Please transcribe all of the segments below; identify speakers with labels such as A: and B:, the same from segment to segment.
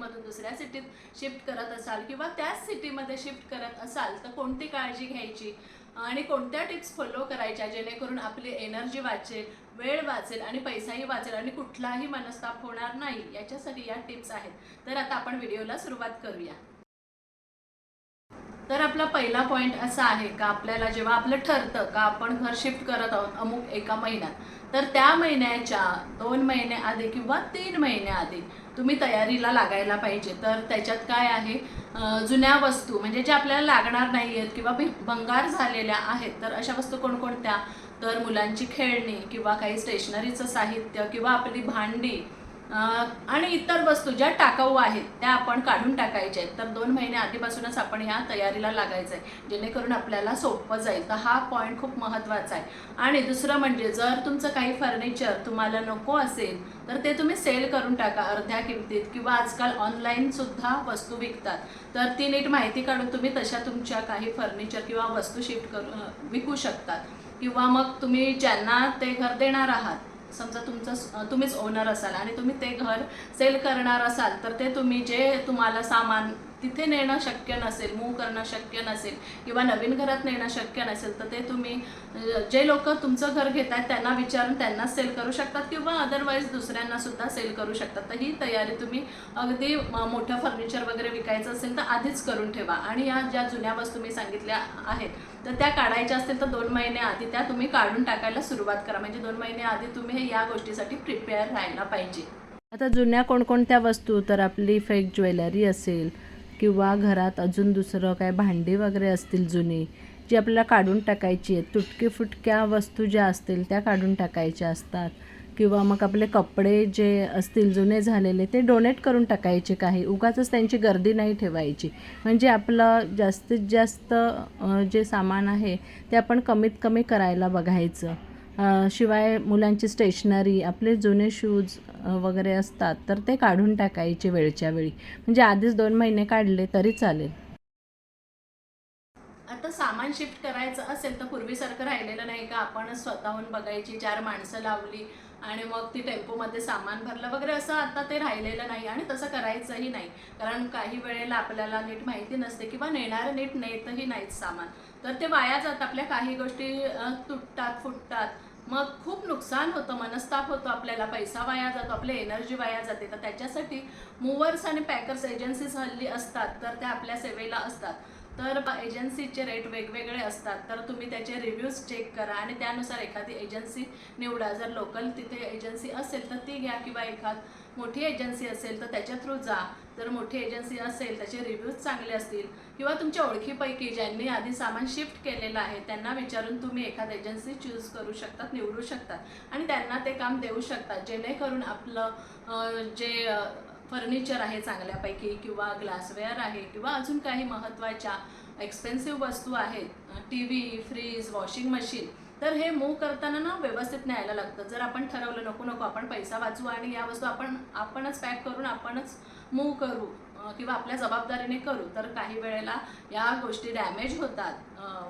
A: सिटीमधून दुसऱ्या सिटीत शिफ्ट करत असाल किंवा त्याच सिटीमध्ये शिफ्ट करत असाल तर कोणती काळजी घ्यायची? आणि कोणत्या टिप्स फॉलो करायच्या जेणेकरून आपली एनर्जी वाचेल वेळ वाचेल आणि पैसाही वाचेल आणि कुठलाही मनस्ताप होणार नाही? याच्यासाठी या टिप्स आहेत. तर आता आपण व्हिडिओला सुरुवात करूया. तर आपला पहिला पॉईंट असा आहे का आपल्याला जेव्हा आपलं ठरतं का आपण घर शिफ्ट करत आहोत अमुक एका महिन्यात तर त्या महिन्याच्या दोन महिन्याआधी किंवा तीन महिन्याआधी तुम्ही तयारीला लागायला पाहिजे. तर त्याच्यात काय आहे? जुन्या वस्तू म्हणजे ज्या आपल्याला लागणार नाही आहेत किंवा भि- भंगार झालेल्या आहेत तर अशा वस्तू कोणकोणत्या? तर मुलांची खेळणी किंवा काही स्टेशनरीचं साहित्य किंवा आपली भांडी आणि इतर वस्तू ज्या टाकाऊ आहेत त्या आपण काढून टाकायच्या आहेत. तर दोन महिने आधीपासूनच आपण ह्या तयारीला लागायचं आहे. जेणेकरून आपल्याला सोपं जाईल. तर हा पॉईंट खूप महत्त्वाचा आहे. आणि दुसरं म्हणजे जर तुमचं काही फर्निचर तुम्हाला नको असेल तर ते तुम्ही सेल करून टाका अर्ध्या किमतीत किंवा आजकाल ऑनलाईनसुद्धा वस्तू विकतात. तर ती नीट माहिती काढून तुम्ही तशा तुमच्या काही फर्निचर किंवा वस्तू शिफ्ट करू विकू शकतात. किंवा मग तुम्ही ज्यांना ते घर देणार आहात समजा तुमचं तुम्हीच ओनर असाल आणि तुम्ही ते घर सेल करणार असाल तर ते तुम्ही जे तुम्हाला सामान तिथे नेणं शक्य नसेल मूव करणं शक्य नसेल किंवा नवीन घरात नेणं शक्य नसेल तर ते तुम्ही जे लोक तुमचं घर घेत आहेत त्यांना विचारून त्यांना सेल करू शकतात किंवा अदरवाईज दुसऱ्यांना सुद्धा सेल करू शकतात. तर ही तयारी तुम्ही अगदी मोठं फर्निचर वगैरे विकायचं असेल तर आधीच करून ठेवा. आणि या ज्या जुन्या वस्तू मी सांगितल्या आहेत तर त्या काढायच्या असतील तर दोन महिने आधी त्या तुम्ही काढून टाकायला सुरुवात करा. म्हणजे दोन महिने आधी तुम्ही या गोष्टीसाठी प्रिपेअर राहायला पाहिजे.
B: आता जुन्या कोणकोणत्या वस्तू तर आपली फेक ज्वेलरी असेल किंवा घरात अजून दुसरं काय भांडी वगैरे असतील जुनी जी आपल्याला काढून टाकायची आहेत. तुटकी फुटक्या वस्तू ज्या असतील त्या काढून टाकायच्या असतात. किंवा मग आपले कपडे जे असतील जुने झालेले ते डोनेट करून टाकायचे काही. उगाचच त्यांची गर्दी नाही ठेवायची. म्हणजे आपलं जास्तीत जास्त जे सामान आहे ते आपण कमीत कमी करायला बघायचं. शिवाय मुलांची स्टेशनरी आपले जुने शूज वगैरे असतात तर ते काढून टाकायचे वेळच्या वेळी. म्हणजे आधीच दोन महिने काढले तरी चालेल.
A: आता सामान शिफ्ट करायचं असेल तर पूर्वीसारखं राहिलेलं नाही का? आपण स्वतःहून बघायची चार माणसं लावली आणि मग ती टेम्पोमध्ये सामान भरलं वगैरे असं आता ते राहिलेलं नाही आणि तसं करायचंही नाही. कारण काही वेळेला आपल्याला नीट माहिती नसते किंवा नेणारं नीट नेतही नाहीत सामान. तर ते वाया जात आपल्या काही गोष्टी तुटतात फुटतात. मग खूप नुकसान होतं मनस्ताप होतो आपल्याला पैसा वाया जातो आपली एनर्जी वाया जाते. तर त्याच्यासाठी मूवर्स आणि पॅकर्स एजन्सीज हल्ली असतात तर त्या आपल्या सेवेला असतात. तर एजन्सीचे रेट वेगवेगळे असतात. तर तुम्ही त्याचे रिव्ह्यूज चेक करा आणि त्यानुसार एखादी एजन्सी निवडा. जर लोकल तिथे एजन्सी असेल तर ती घ्या किंवा एखाद मोठी एजन्सी असेल तर त्याच्या थ्रू जा. जर मोठी एजन्सी असेल त्याचे रिव्ह्यूज चांगले असतील किंवा तुमच्या ओळखीपैकी ज्यांनी आधी सामान शिफ्ट केलेलं आहे त्यांना विचारून तुम्ही एखाद एजन्सी चूज करू शकतात निवडू शकतात. आणि त्यांना ते काम देऊ शकतात जेणेकरून आपलं जे फर्निचर आहे चांगल्यापैकी किंवा ग्लासवेअर आहे किंवा अजून काही महत्त्वाच्या एक्सपेन्सिव्ह वस्तू आहेत T V fridge washing machine तर हे मूव करताना ना व्यवस्थित न्यायला लागतं. जर आपण ठरवलं नको नको आपण पैसा वाचू आणि या वस्तू आपण आपणच पॅक करून आपणच मूव करू किंवा आपल्या जबाबदारीने करू तर काही वेळेला या गोष्टी डॅमेज होतात.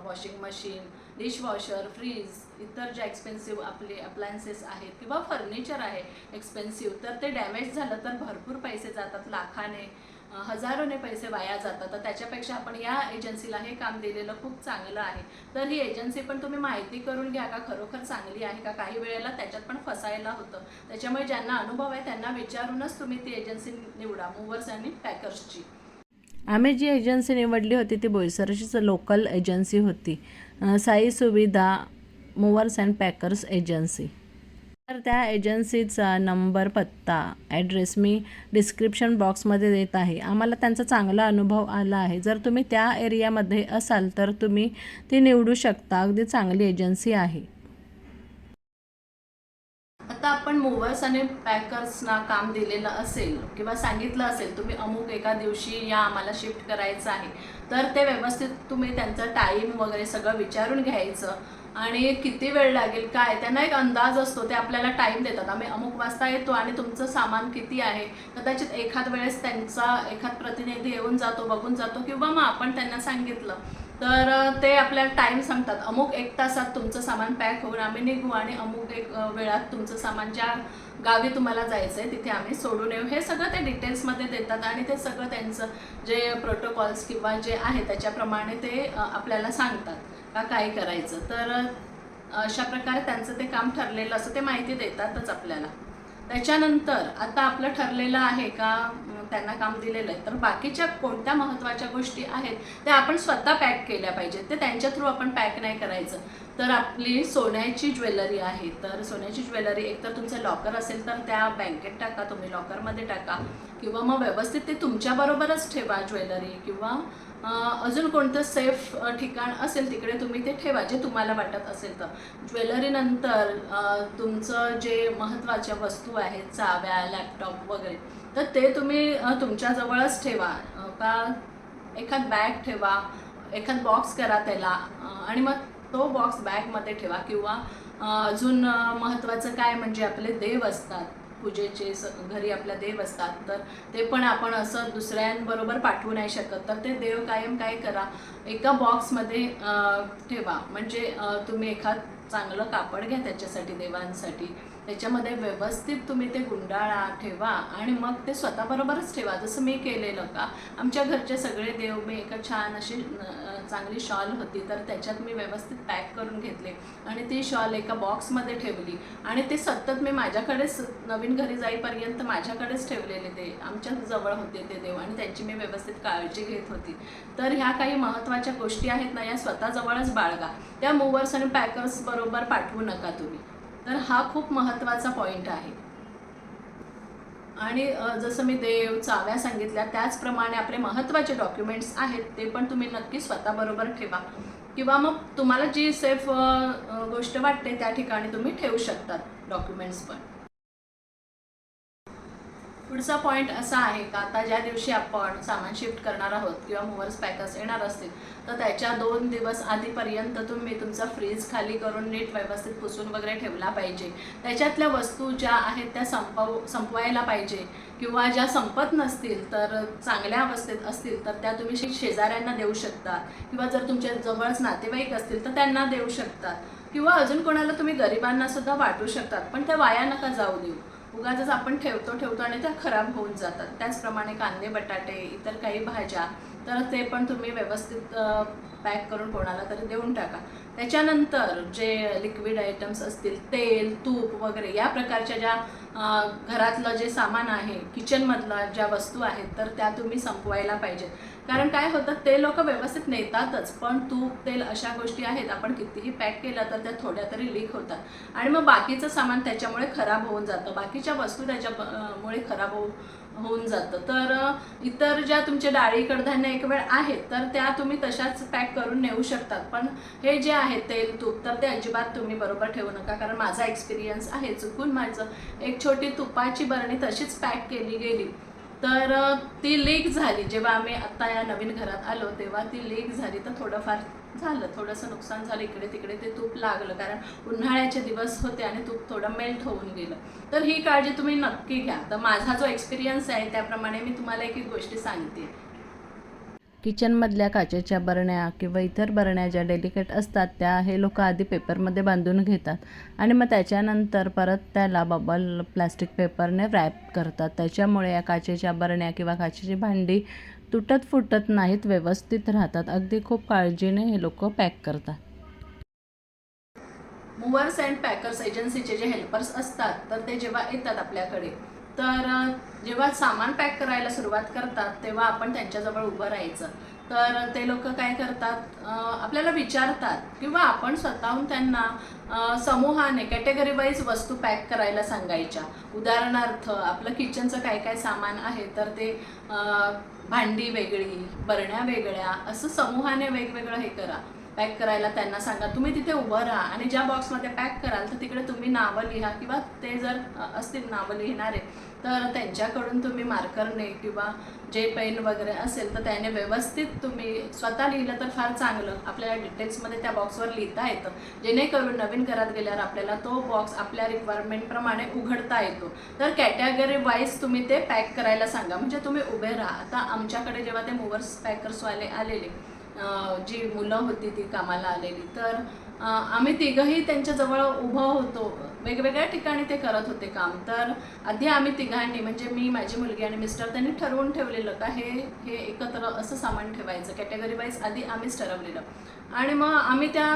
A: वॉशिंग मशीन डिशवॉशर फ्रीज इतर ज्या एक्सपेन्सिव्ह आपले अप्लायन्सेस आहेत किंवा फर्निचर आहे एक्सपेन्सिव्ह तर ते डॅमेज झालं तर भरपूर पैसे जातात लाखाने. हजारोने पैसे वाया जातात. तर त्याच्यापेक्षा आपण या एजन्सीला हे काम दिलेलं खूप चांगलं आहे. तर ही एजन्सी पण तुम्ही माहिती करून घ्या का खरोखर चांगली आहे का? काही वेळेला त्याच्यात पण फसायला होतं. त्याच्यामुळे ज्यांना अनुभव आहे त्यांना विचारूनच तुम्ही ती एजन्सी निवडा. मूवर्स आणि पॅकर्सची.
B: आम्ही जी एजन्सी निवडली होती ती बोईसरचीच लोकल एजन्सी होती. साई सुविधा मूवर्स अँड पॅकर्स एजन्सी तर त्या एजन्सीचा नंबर पत्ता ॲड्रेस मी डिस्क्रिप्शन बॉक्समध्ये देत आहे. आम्हाला त्यांचा चांगला अनुभव आला आहे. जर तुम्ही त्या एरियामध्ये असाल तर तुम्ही ती निवडू शकता. अगदी चांगली एजन्सी आहे.
A: आता आपण मूवर्स आणि पॅकर्सना काम दिलेलं असेल किंवा सांगितलं असेल तुम्ही अमुक एका दिवशी या आम्हाला शिफ्ट करायचं आहे तर ते व्यवस्थित तुम्ही त्यांचं टाईम वगैरे सगळं विचारून घ्यायचं. आणि किती वेळ लागेल काय? त्यांना एक अंदाज असतो ते आपल्याला टाईम देतात. आम्ही अमुक वाजता येतो आणि तुमचं सामान किती आहे? कदाचित एखाद वेळेस त्यांचा एखाद प्रतिनिधी येऊन जातो बघून जातो किंवा मग आपण त्यांना सांगितलं. तर ते आपल्याला टाईम सांगतात अमुक एक तासात तुमचं सामान पॅक होऊन आम्ही निघू आणि अमुक एक वेळात तुमचं सामान ज्या गावी तुम्हाला जायचं आहे तिथे आम्ही सोडून येऊ. हे सगळं ते डिटेल्समध्ये देतात आणि ते सगळं त्यांचं जे प्रोटोकॉल्स किंवा जे आहे त्याच्याप्रमाणे ते आपल्याला सांगतात. का काय करायचं? तर अशा प्रकारे त्यांचं ते काम ठरलेलं असं ते माहिती देतातच आपल्याला. त्याच्यानंतर आता आपलं ठरलेलं आहे का त्यांना काम दिलेलं आहे. तर बाकीच्या कोणत्या महत्त्वाच्या गोष्टी आहेत त्या आपण स्वतः पॅक केल्या पाहिजेत. ते त्यांच्या थ्रू आपण पॅक नाही करायचं. तर आपली सोन्याची ज्वेलरी आहे. तर सोन्याची ज्वेलरी एकतर तुमचं लॉकर असेल तर त्या बँकेत टाका तुम्ही लॉकरमध्ये टाका. किंवा मग व्यवस्थित ते तुमच्याबरोबरच ठेवा ज्वेलरी किंवा अजून कोणतं सेफ ठिकाण असेल तिकडे तुम्ही ते ठेवा जे तुम्हाला वाटत असेल तर. ज्वेलरीनंतर तुमचं जे महत्त्वाच्या वस्तू आहेत चाव्या लॅपटॉप वगैरे तर ते तुम्ही तुमच्याजवळच ठेवा. का एखाद बॅग ठेवा एखाद बॉक्स करा त्याला आणि मग तो बॉक्स बॅगमध्ये ठेवा किंवा अजून महत्त्वाचं काय म्हणजे आपले देव असतात. पूजेचे स घरी आपल्या देव असतात तर ते पण आपण असं दुसऱ्यांबरोबर पाठवू नाही शकत. तर ते देव कायम काय करा एका बॉक्समध्ये ठेवा. म्हणजे तुम्ही एखाद चांगलं कापड घ्या त्याच्यासाठी देवांसाठी. त्याच्यामध्ये व्यवस्थित तुम्ही ते गुंडाळा ठेवा आणि मग ते स्वतःबरोबरच ठेवा. जसं मी केलेलं का आमच्या घरचे सगळे देव मी एका छान अशी चांगली शॉल होती तर त्याच्यात मी व्यवस्थित पॅक करून घेतले आणि ती शॉल एका बॉक्समध्ये ठेवली आणि ते सतत मी माझ्याकडेच नवीन घरी जाईपर्यंत माझ्याकडेच ठेवलेले ते आमच्या जवळ होते ते देव आणि त्यांची मी व्यवस्थित काळजी घेत होती. तर ह्या काही महत्त्वाच्या गोष्टी आहेत ना या स्वतःजवळच बाळगा. त्या मूवर्स आणि पॅकर्स बरोबर पाठवू नका तुम्ही. तर हा खूप महत्त्वाचा पॉईंट आहे. आणि जसं मी देव चाव्या सांगितल्या त्याचप्रमाणे आपले महत्त्वाचे डॉक्युमेंट्स आहेत ते पण तुम्ही नक्की स्वतःबरोबर ठेवा. किंवा मग तुम्हाला जी सेफ गोष्ट वाटते त्या ठिकाणी तुम्ही ठेवू शकतात डॉक्युमेंट्स पण. पुढचा पॉईंट असा आहे का? आता ज्या दिवशी आपण सामान शिफ्ट करणार आहोत किंवा मूवर्स पॅकर्स येणार असतील तर त्याच्या दोन दिवस आधीपर्यंत तुम्ही तुमचा फ्रीज खाली करून नीट व्यवस्थित पुसून वगैरे ठेवला पाहिजे. त्याच्यातल्या वस्तू ज्या आहेत त्या संपव संपवायला पाहिजे. किंवा ज्या संपत नसतील तर चांगल्या अवस्थेत असतील तर त्या तुम्ही शेजाऱ्यांना देऊ शकता. किंवा जर तुमच्या जवळच नातेवाईक असतील तर त्यांना देऊ शकतात किंवा अजून कोणाला तुम्ही गरिबांना सुद्धा वाटू शकतात पण त्या वाया नका जाऊ देऊ. उगाच आपण ठेवतो ठेवतो आणि त्या खराब होऊन जातात. त्याचप्रमाणे कांदे बटाटे इतर काही भाज्या तर ते पण तुम्ही व्यवस्थित पॅक करून कोणाला तरी देऊन टाका. त्याच्यानंतर जे लिक्विड आयटम्स असतील तेल तूप वगैरे या प्रकारच्या ज्या घरातलं जे सामान आहे किचनमधलं ज्या वस्तू आहेत तर त्या तुम्ही संपवायला पाहिजेत. कारण काय होतं ते लोक व्यवस्थित नेतातच पण तूप तेल अशा गोष्टी आहेत आपण कितीही पॅक केलं तर त्या थोड्या तरी लीक होतात. आणि मग बाकीचं सामान त्याच्यामुळे खराब होऊन जातं. बाकीच्या वस्तू त्याच्यामुळे खराब होऊ होऊन जातं. तर इतर ज्या तुमच्या डाळी कडधान्य एक वेळ आहेत तर त्या तुम्ही तशाच पॅक करून नेऊ शकतात. पण हे जे आहे तेल तूप तर ते अजिबात तुम्ही बरोबर ठेवू नका. कारण माझा एक्सपिरियन्स आहे चुकून माझं एक छोटी तुपाची बरणी तशीच पॅक केली गेली. तर ती लीक झाली. जेव्हा आम्ही आत्ता या नवीन घरात आलो तेव्हा ती लीक झाली. तर थोडंफार झालं. थोडंसं नुकसान झालं. इकडे तिकडे ते तूप लागलं. कारण उन्हाळ्याचे दिवस होते आणि तूप थोडं मेल्ट होऊन गेलं. तर ही काळजी तुम्ही नक्की घ्या. तर माझा जो एक्सपिरियन्स आहे त्याप्रमाणे मी तुम्हाला एक एक गोष्टी सांगते.
B: किचनमधल्या काचेच्या बरण्या किंवा इतर बरण्या ज्या डेलिकेट असतात त्या हे लोक आधी पेपरमध्ये बांधून घेतात. आणि मग त्याच्यानंतर परत त्याला बबल प्लास्टिक पेपरने रॅप करतात. त्याच्यामुळे या काचेच्या बरण्या किंवा काचेची भांडी तुटत फुटत नाहीत व्यवस्थित राहतात. अगदी खूप काळजीने हे लोक पॅक करतात.
A: मुवर्स अँड पॅकर्स एजन्सीचे जे हेल्पर्स असतात तर ते जेव्हा येतात आपल्याकडे तर जेव्हा सामान पॅक करायला सुरुवात करतात तेव्हा आपण त्यांच्याजवळ उभं राहायचं. तर ते लोक काय करतात आपल्याला विचारतात किंवा आपण स्वतःहून त्यांना समूहाने कॅटेगरी वाईज वस्तू पॅक करायला सांगायच्या. उदाहरणार्थ आपलं किचनचं काय काय सामान आहे तर ते भांडी वेगळी बरण्या वेगळ्या असं समूहाने वेगवेगळं हे करा. पॅक करायला त्यांना सांगा. तुम्ही तिथे उभं राहा आणि ज्या बॉक्समध्ये पॅक कराल तर तिकडे तुम्ही नावं लिहा किंवा ते जर असतील नावं लिहिणारे तर त्यांच्याकडून तुम्ही मार्करने किंवा जे पेन वगैरे असेल तर त्याने व्यवस्थित तुम्ही स्वतः लिहिलं तर फार चांगलं. आपल्याला डिटेल्समध्ये त्या बॉक्सवर लिहिता येतं. जेणेकरून नवीन घरात गेल्यावर आपल्याला तो बॉक्स आपल्या रिक्वायरमेंटप्रमाणे उघडता येतो. तर कॅटेगरी वाईज तुम्ही ते पॅक करायला सांगा. म्हणजे तुम्ही उभे राहा. आता आमच्याकडे जेव्हा ते मुव्हर्स पॅकर्सवाले आलेले जी मुलं होती ती कामाला आलेली. तर आम्ही तिघंही त्यांच्याजवळ उभं होतो. वेगवेगळ्या ठिकाणी ते करत होते काम. तर आधी आम्ही तिघांनी म्हणजे मी माझी मुलगी आणि मिस्टर त्यांनी ठरवून ठेवलेलं का हे हे एकत्र असं सामान ठेवायचं. कॅटेगरी वाईज आधी आम्हीच ठरवलेलं. आणि मग आम्ही त्या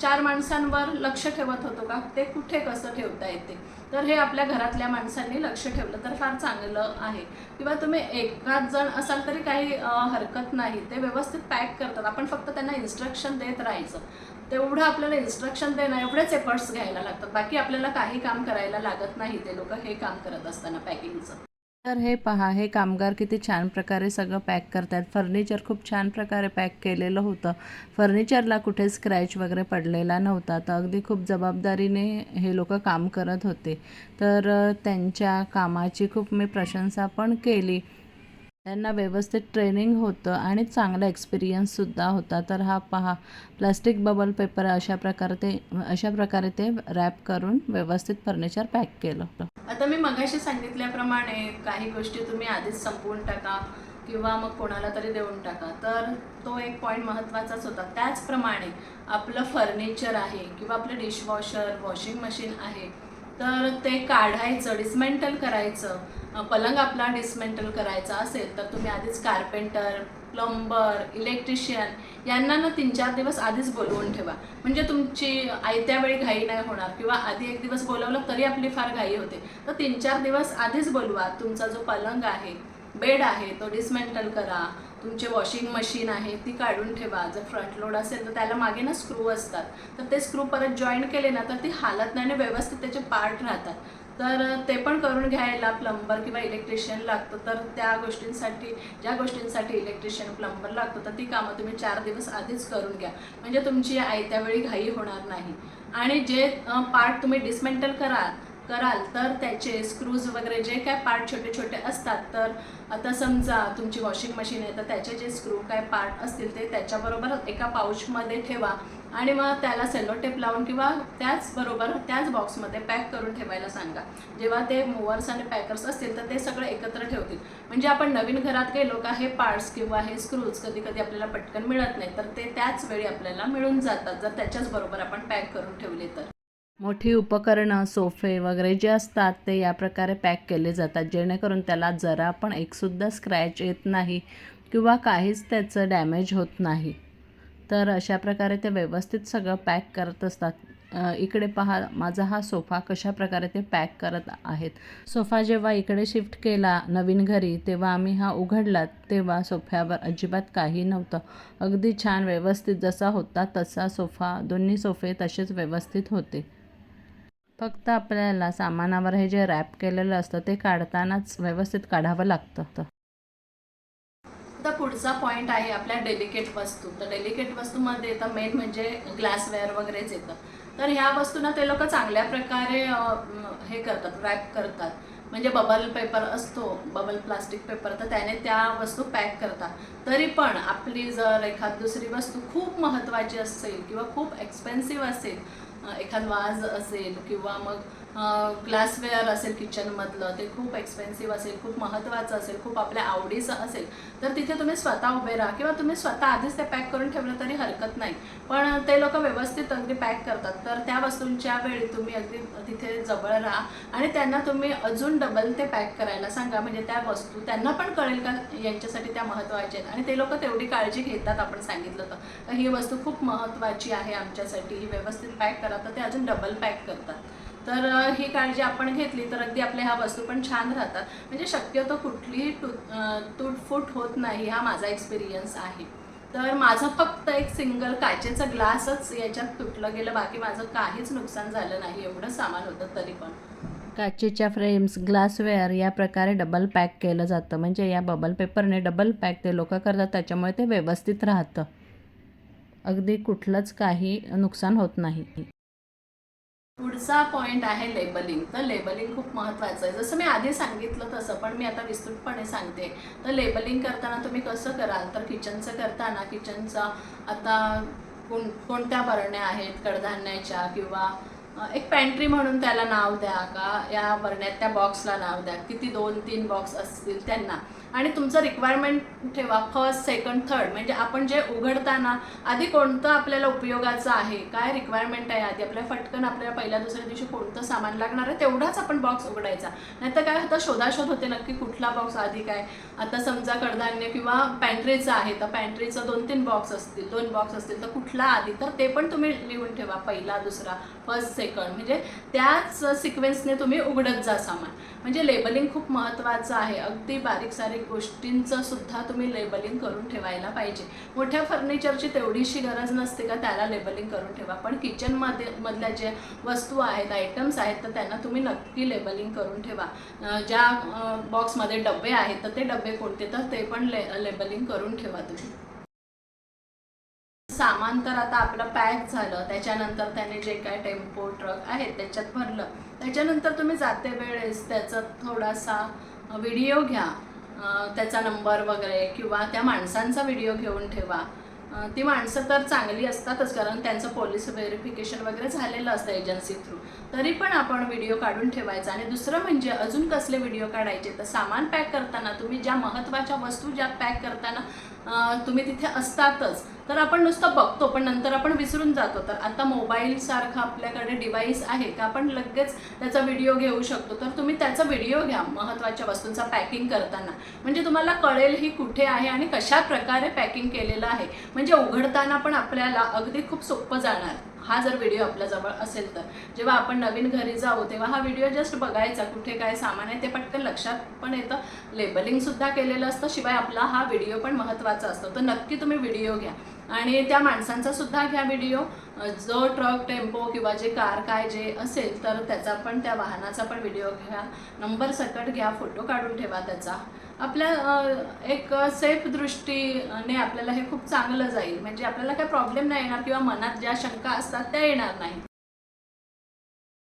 A: चार माणसांवर लक्ष ठेवत होतो का ते कुठे कसं ठेवता येते? तर हे आपल्या घरातल्या माणसांनी लक्ष ठेवलं तर फार चांगलं आहे. किंवा तुम्ही एकाच जण असाल तरी काही हरकत नाही. ते व्यवस्थित पॅक करतात. आपण फक्त त्यांना इन्स्ट्रक्शन देत राहायचं. तेवढं आपल्याला इन्स्ट्रक्शन देणं एवढेच एफर्ट्स घ्यायला लागतात. बाकी आपल्याला काही काम करायला लागत नाही. ते लोक हे काम करत असताना पॅकिंगचं.
B: तर हे पहा हे कामगार किती छान प्रकारे सगळं पॅक करतात. फर्निचर खूप छान प्रकारे पॅक केलेलं होतं. फर्निचरला कुठे स्क्रॅच वगैरे पडलेला नव्हता. तर अगदी खूप जबाबदारीने हे लोक काम करत होते. तर त्यांच्या कामाची खूप मी प्रशंसा पण केली. त्यांना व्यवस्थित ट्रेनिंग होतं आणि चांगला एक्सपिरियन्ससुद्धा होता. तर हा पहा प्लास्टिक बबल पेपर अशा प्रकारे ते अशा प्रकारे ते रॅप करून व्यवस्थित फर्निचर पॅक केलं
A: आता मी मगाशी सांगितल्याप्रमाणे काही गोष्टी तुम्ही आधीच संपवून टाका किंवा मग कोणाला तरी देऊन टाका. तर तो एक पॉईंट महत्त्वाचाच होता. त्याचप्रमाणे आपलं फर्निचर आहे किंवा आपलं डिशवॉशर वॉशिंग मशीन आहे तर ते काढायचं डिसमेंटल करायचं. पलंग आपला डिसमेंटल करायचा असेल तर तुम्ही आधीच कार्पेंटर प्लंबर इलेक्ट्रिशियन यांना ना तीन चार दिवस आधीच बोलवून ठेवा. म्हणजे तुमची आयत्या वेळी घाई नाही होणार किंवा आधी एक दिवस बोलवलं तरी आपली फार घाई होते. तर तीन चार दिवस आधीच बोलवा. तुमचा जो पलंग आहे बेड आहे तो डिसमेंटल करा. तुमचे वॉशिंग मशीन आहे ती काढून ठेवा. जर फ्रंट लोड असेल तर त्याला मागे ना स्क्रू असतात. तर ते स्क्रू परत जॉईन केले ना तर ती हालत नाही आणि व्यवस्थित त्याचे पार्ट राहतात. तर ते पण करून घ्यायला प्लंबर किंवा इलेक्ट्रिशियन लागतं. तर त्या गोष्टींसाठी ज्या गोष्टींसाठी इलेक्ट्रिशियन प्लंबर लागतो तर ती कामं तुम्ही चार दिवस आधीच करून घ्या. म्हणजे तुमची आयत्यावेळी घाई होणार नाही. आणि जे पार्ट तुम्ही डिसमेंटल कराल कराल तर त्याचे स्क्रूज वगैरे जे काय पार्ट छोटे छोटे असतात तर आता समजा तुमची वॉशिंग मशीन आहे तर त्याचे जे स्क्रू काय पार्ट असतील ते त्याच्याबरोबर एका पाऊचमध्ये ठेवा आणि मग त्याला सेलो टेप लावून किंवा त्याचबरोबर त्याच बॉक्समध्ये पॅक करून ठेवायला सांगा. जेव्हा ते मूवर्स आणि पॅकर्स असतील तर ते सगळं एकत्र ठेवतील. म्हणजे आपण नवीन घरात गेलो का हे पार्ट्स किंवा हे स्क्रूज कधी कधी आपल्याला पटकन मिळत नाही तर ते त्याच वेळी आपल्याला मिळून जातात जर त्याच्याच बरोबर आपण पॅक करून ठेवले तर.
B: मोठी उपकरणं सोफे वगैरे जे असतात ते या प्रकारे पॅक केले जातात. जेणेकरून त्याला जरा पण एकसुद्धा स्क्रॅच येत नाही किंवा काहीच त्याचं डॅमेज होत नाही. तर अशा प्रकारे ते व्यवस्थित सगळं पॅक करत असतात. इकडे पहा माझा हा सोफा कशा प्रकारे ते पॅक करत आहेत. सोफा जेव्हा इकडे शिफ्ट केला नवीन घरी तेव्हा आम्ही हा उघडला तेव्हा सोफ्यावर अजिबात काही नव्हतं. अगदी छान व्यवस्थित जसा होता तसा सोफा दोन्ही सोफे तसेच व्यवस्थित होते. फक्त आपल्याला सामानावर हे जे रॅप केलेलं असतं ते काढतानाच व्यवस्थित काढावं लागतं
A: आता पुढचा पॉईंट आहे आपल्या डेलिकेट वस्तू. तर डेलिकेट वस्तूमध्ये येतं मेन म्हणजे ग्लासवेअर वगैरेच येतं. तर ह्या वस्तूंना ते लोक चांगल्या प्रकारे हे करतात रॅप करतात. म्हणजे बबल पेपर असतो बबल प्लास्टिक पेपर तर त्याने त्या वस्तू पॅक करतात. तरी पण आपली जर एखाद दुसरी वस्तू खूप महत्त्वाची असेल किंवा खूप एक्सपेन्सिव्ह असेल एखाद वाज असेल किंवा मग ग्लासवेअर असेल किचनमधलं ते खूप एक्सपेन्सिव्ह असेल खूप महत्त्वाचं असेल खूप आपल्या आवडीचं असेल तर तिथे तुम्ही स्वतः उभे राहा किंवा तुम्ही स्वतः आधीच ते पॅक करून ठेवलं तरी हरकत नाही. पण ते लोक व्यवस्थित अगदी पॅक करतात. तर त्या वस्तूंच्या वेळी तुम्ही अगदी तिथे जवळ राहा आणि त्यांना तुम्ही अजून डबल ते पॅक करायला सांगा. म्हणजे त्या वस्तू त्यांना पण कळेल का यांच्यासाठी त्या महत्त्वाच्या आहेत? आणि ते लोक तेवढी काळजी घेतात आपण सांगितलं तर तर ही वस्तू खूप महत्त्वाची आहे आमच्यासाठी. ही व्यवस्थित पॅक करा तर ते अजून डबल पॅक करतात. तर ही काळजी आपण घेतली तर अगदी आपल्या ह्या वस्तू पण छान राहतात. म्हणजे शक्यतो कुठलीही तू तुटफूट होत नाही हा माझा एक्सपिरियन्स आहे. तर माझं फक्त एक सिंगल काचेचा ग्लासच याच्यात तुटलं गेलं बाकी माझं काहीच नुकसान झालं नाही एवढं सामान होतं तरी पण.
B: काचेच्या फ्रेम्स ग्लासवेअर या प्रकारे डबल पॅक केलं जातं. म्हणजे या बबल पेपरने डबल पॅक ते लोक करतात त्याच्यामुळे ते व्यवस्थित राहतं. अगदी कुठलंच काही नुकसान होत नाही.
A: पुढचा पॉईंट आहे लेबलिंग तर लेबलिंग खूप महत्त्वाचं आहे. जसं मी आधी सांगितलं तसं पण मी आता विस्तृतपणे सांगते. तर लेबलिंग करताना तुम्ही कसं कराल? तर किचनचं करताना किचनचं आता कोण कोणत्या बरण्या आहेत? कडधान्याच्या किंवा एक पॅन्ट्री म्हणून त्याला नाव द्या का? या बरण्यात त्या बॉक्सला नाव द्या. किती दोन तीन बॉक्स असतील त्यांना. आणि तुमचं रिक्वायरमेंट ठेवा. फर्स्ट सेकंड थर्ड म्हणजे आपण जे उघडताना आधी कोणतं आपल्याला उपयोगाचं आहे? काय रिक्वायरमेंट आहे आधी? आपल्या फटकन आपल्याला पहिल्या दुसऱ्या दिवशी कोणतं सामान लागणार आहे? तेवढाच आपण बॉक्स उघडायचा. नाहीतर काय होतं? शोधाशोध होते नक्की कुठला बॉक्स आधी काय. आता समजा कडधान्य किंवा पॅन्ट्रीचं आहे तर पॅन्ट्रीचं दोन तीन बॉक्स असतील. दोन बॉक्स असतील तर कुठला आधी? तर ते पण तुम्ही लिहून ठेवा. पहिला दुसरा. First second. म्हणजे त्याच सिक्वेन्सने तुम्ही उघडत जा सामान. म्हणजे लेबलिंग खूप महत्त्वाचं आहे. अगदी बारीक सारीक गोष्टींचं सुद्धा तुम्ही लेबलिंग करून ठेवायला पाहिजे. मोठ्या फर्निचरची तेवढीशी गरज नसते का त्याला लेबलिंग करून ठेवा. पण किचनमध्ये मधल्या ज्या वस्तू आहेत आयटम्स आहेत तर त्यांना तुम्ही नक्की लेबलिंग करून ठेवा. ज्या बॉक्समध्ये डबे आहेत तर ते डबे कोणते? तर ते पण ले लेबलिंग करून ठेवा तुम्ही. सामान तर आता आपलं पॅक झालं त्याच्यानंतर त्याने जे काय टेम्पो ट्रक आहेत त्याच्यात भरलं. त्याच्यानंतर तुम्ही जाते वेळेस त्याचा थोडासा व्हिडिओ घ्या. त्याचा नंबर वगैरे किंवा त्या माणसांचा व्हिडिओ घेऊन ठेवा. ती माणसं तर चांगली असतातच कारण त्यांचं पोलीस व्हेरिफिकेशन वगैरे झालेलं असतं एजन्सी थ्रू. तरी पण आपण व्हिडिओ काढून ठेवायचा. आणि दुसरं म्हणजे अजून कसले व्हिडिओ काढायचे? तर सामान पॅक करताना तुम्ही ज्या महत्त्वाच्या वस्तू ज्या पॅक करताना तुम्ही तिथे असतातच. तर आपण नुसतं बघतो पण नंतर आपण विसरून जातो. तर आता मोबाईलसारखं आपल्याकडे डिव्हाइस आहे का आपण लगेच त्याचा व्हिडिओ घेऊ शकतो. तर तुम्ही त्याचा व्हिडिओ घ्या महत्त्वाच्या वस्तूंचा पॅकिंग करताना. म्हणजे तुम्हाला कळेल ही कुठे आहे आणि कशा प्रकारे पॅकिंग केलेलं आहे. म्हणजे उघडताना पण आपल्याला अगदी खूप सोपं जाणार. हा जर व्हिडिओ आपल्याजवळ असेल तर. जेव्हा आपण नवीन घरी जाऊ तेव्हा हा व्हिडिओ जस्ट बघायचा कुठे काय सामान आहे ते पटकन लक्षात पण येतं. लेबलिंग सुद्धा केलेलं असतं शिवाय आपला हा व्हिडिओ पण महत्त्वाचा असतो. तर नक्की तुम्ही व्हिडिओ घ्या. आणि त्या माणसांचा सुद्धा घ्या व्हिडिओ जो ट्रक टेम्पो किंवा जे कार काय जे असेल तर त्याचा पण त्या वाहनाचा पण व्हिडिओ घ्या. नंबर सकट घ्या फोटो काढून ठेवा त्याचा. आपल्या एक सेफ दृष्टीने आपल्याला हे खूप चांगलं जाईल. म्हणजे आपल्याला काही प्रॉब्लेम नाही येणार किंवा मनात ज्या शंका असतात त्या येणार नाही.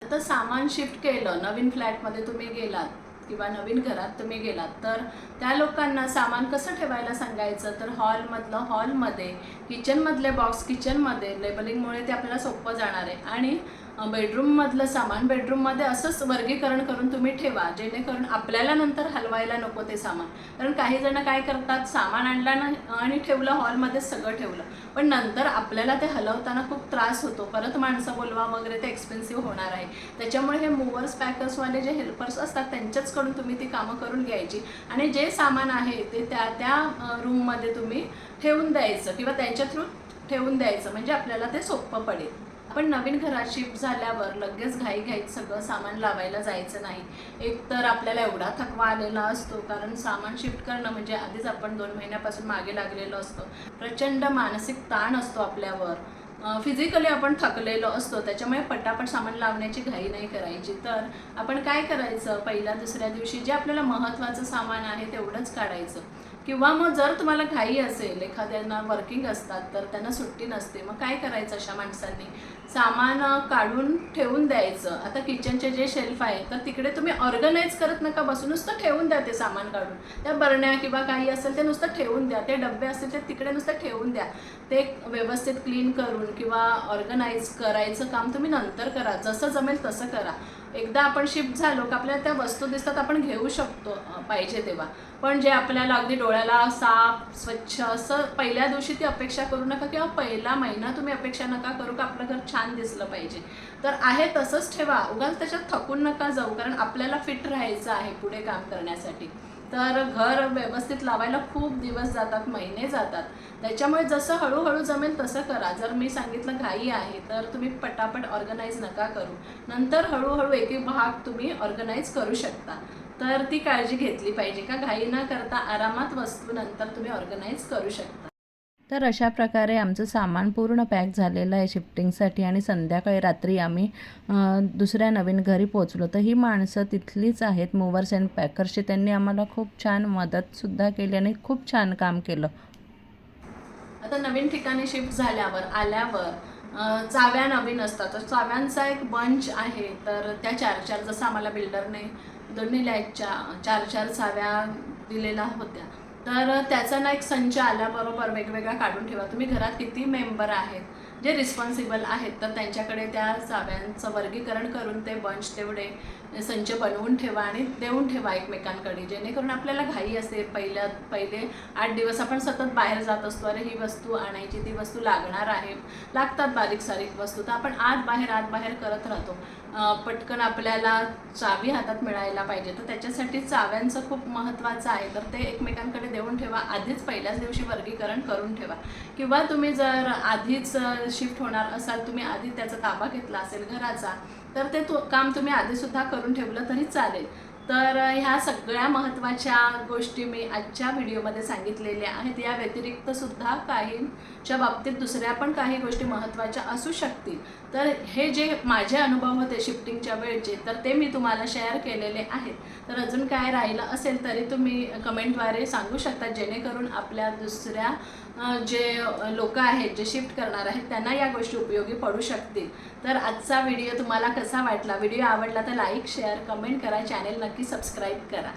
A: आता सामान शिफ्ट केलं नवीन फ्लॅटमध्ये तुम्ही गेलात किंवा नवीन घरात तुम्ही गेलात तर त्या लोकांना सामान कसं ठेवायला सांगायचं? तर हॉलमधलं हॉलमध्ये किचनमधले बॉक्स किचनमध्ये लेबलिंगमुळे ते आपल्याला सोपं जाणार आहे. आणि बेडरूममधलं सामान बेडरूममध्ये असंच वर्गीकरण करून तुम्ही ठेवा जेणेकरून आपल्याला नंतर हलवायला नको ते सामान. कारण काही जण काय करतात सामान आणलं ना आणि ठेवलं हॉलमध्येच सगळं ठेवलं. पण नंतर आपल्याला ते हलवताना खूप त्रास होतो. परत माणसं बोलवा वगैरे ते एक्सपेन्सिव्ह होणार आहे. त्याच्यामुळे हे मूवर्स पॅकर्सवाले जे हेल्पर्स असतात त्यांच्याचकडून तुम्ही ती कामं करून घ्यायची. आणि जे सामान आहे ते त्या त्या रूममध्ये तुम्ही ठेवून द्यायचं किंवा त्यांच्या थ्रू ठेवून द्यायचं. म्हणजे आपल्याला ते सोपं पडेल. आपण नवीन घरात शिफ्ट झाल्यावर लगेच घाई घाईत सगळं सामान लावायला जायचं नाही. एक तर आपल्याला एवढा थकवा आलेला असतो कारण सामान शिफ्ट करणं म्हणजे आधीच आपण दोन महिन्यापासून मागे लागलेलो असतो. प्रचंड मानसिक ताण असतो आपल्यावर. फिजिकली आपण थकलेलो असतो त्याच्यामुळे पटापट सामान लावण्याची घाई नाही करायची. तर आपण काय करायचं? पहिल्या दुसऱ्या दिवशी जे आपल्याला महत्त्वाचं सामान आहे तेवढंच काढायचं. किंवा मग जर तुम्हाला घाई असेल एखाद्यांना वर्किंग असतात तर त्यांना सुट्टी नसते मग काय करायचं अशा माणसांनी? सामान काढून ठेवून द्यायचं. आता किचनचे जे शेल्फ आहे तर तिकडे तुम्ही ऑर्गनाईज करत नका बसून नुसतं ठेवून द्या ते सामान काढून. त्या बरण्या किंवा काही असेल ते नुसतं ठेवून द्या. ते डबे असतील ते तिकडे नुसतं ठेवून द्या. ते व्यवस्थित क्लीन करून किंवा ऑर्गनाईज करायचं काम तुम्ही नंतर करा. जसं जमेल तसं करा. एकदा आपण शिफ्ट झालो का आपल्याला त्या वस्तू दिसतात आपण घेऊ शकतो पाहिजे तेव्हा. पण जे आपल्याला अगदी डोळ्याला साफ स्वच्छ असं पहिल्या दिवशी ती अपेक्षा करू नका किंवा पहिला महिना तुम्ही अपेक्षा नका करू का आपलं घर छान दिसलं पाहिजे. तर आहे तसंच ठेवा. उगाच त्याच्यात थकून नका जाऊ कारण आपल्याला फिट राहायचं आहे पुढे काम करण्यासाठी. तर घर व्यवस्थित लावायला खूप दिवस जातात महिने जातात. त्याच्यामुळे जसं हळूहळू जमेल तसं करा. जर मी सांगितलं घाई आहे तर तुम्ही पटापट ऑर्गनाईज नका करू. नंतर हळूहळू एक एक भाग तुम्ही ऑर्गनाईज करू शकता. तर ती काळजी घेतली पाहिजे का? घाई न करता आरामात वस्तू नंतर तुम्ही ऑर्गनाईज करू शकता.
B: तर अशा प्रकारे आमचं सामान पूर्ण पॅक झालेलं आहे शिफ्टिंगसाठी आणि संध्याकाळी रात्री आम्ही दुसऱ्या नवीन घरी पोचलो तर ही माणसं तिथलीच आहेत मूवर्स अँड पॅकर्सची त्यांनी आम्हाला खूप छान मदतसुद्धा केली आणि खूप छान काम केलं.
A: आता नवीन ठिकाणी शिफ्ट झाल्यावर आल्यावर चाव्या नवीन असतात. तर चाव्यांचा एक बंच आहे. तर त्या चार चार जसं आम्हाला बिल्डरने दोन्ही लॅटच्या चार चार चाव्या दिलेल्या होत्या. तर त्याचा ना एक संच आल्याबरोबर वेगवेगळा काढून ठेवा. तुम्ही घरात किती मेंबर आहेत जे रिस्पॉन्सिबल आहेत तर त्यांच्याकडे त्या चाव्यांचं वर्गीकरण करून ते बंच तेवढे संच बनवून ठेवा आणि देऊन ठेवा एकमेकांकडे जेणेकरून आपल्याला घाई असेल पहिल्या पहिले आठ दिवस आपण सतत बाहेर जात असतो अरे ही वस्तू आणायची ती वस्तू लागणार आहे लागतात बारीक सारीक वस्तू तर आपण आत बाहेर आत बाहेर करत राहतो. पटकन आपल्याला चावी हातात मिळायला पाहिजे तर त्याच्यासाठी चाव्यांचं खूप महत्त्वाचं आहे तर ते एकमेकांकडे देऊन ठेवा आधीच पहिल्याच दिवशी वर्गीकरण करून ठेवा. किंवा तुम्ही जर आधीच शिफ्ट होणार असाल तुम्ही आधी त्याचा ताबा घेतला असेल घराचा तर ते तो काम तुम्ही आधीसुद्धा करून ठेवलं तरी चालेल. तर ह्या सगळ्या महत्त्वाच्या गोष्टी मी आजच्या व्हिडिओमध्ये सांगितलेल्या आहेत. या व्यतिरिक्त सुद्धा काहींच्या बाबतीत दुसऱ्या पण काही गोष्टी महत्त्वाच्या असू शकतील. तर हे जे माझे अनुभव होते शिफ्टिंगच्या वेळचे तर ते मी तुम्हाला शेअर केलेले आहेत. तर अजून काय राहिलं असेल तरी तुम्ही कमेंटद्वारे सांगू शकता जेणेकरून आपल्या दुसऱ्या जे लोक आहेत जे शिफ्ट करणार आहेत त्यांना या गोष्टी उपयोगी पडू शकतील. तर आजचा व्हिडिओ तुम्हाला कसा वाटला? व्हिडिओ आवडला तर लाईक शेअर कमेंट करा. चॅनेल नक्की सबस्क्राईब करा.